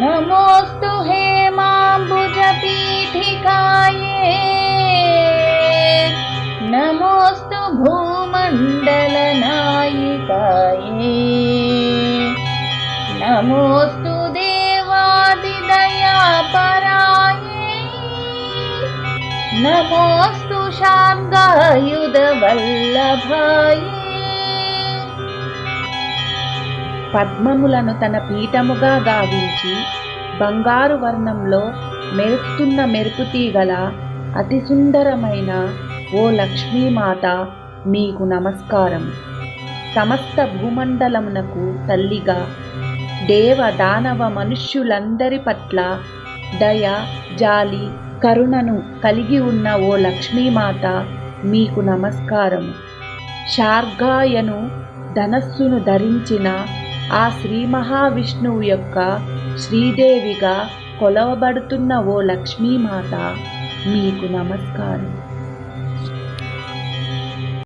नमोऽस्तु हेमाम्बुजपीठिकाये नमोऽस्तु भूमण्डलनायिकाये। नमोऽस्तु देवादिदयापराये। नमोऽस्तु शार्गायुधवल्लभाये పద్మములను తన పీఠముగా గావించి బంగారు వర్ణంలో మెరుస్తున్న మెరుపు తీగల అతి సుందరమైన ఓ లక్ష్మీమాత మీకు నమస్కారం. సమస్త భూమండలమునకు తల్లిగా దేవ దానవ మనుష్యులందరి పట్ల దయ జాలి కరుణను కలిగి ఉన్న ఓ లక్ష్మీమాత మీకు నమస్కారం. శార్గాయను ధనస్సును ధరించిన ఆ శ్రీ మహావిష్ణువు యొక్క శ్రీదేవిగా కొలవబడుతున్న ఓ లక్ష్మీమాత మీకు నమస్కారం.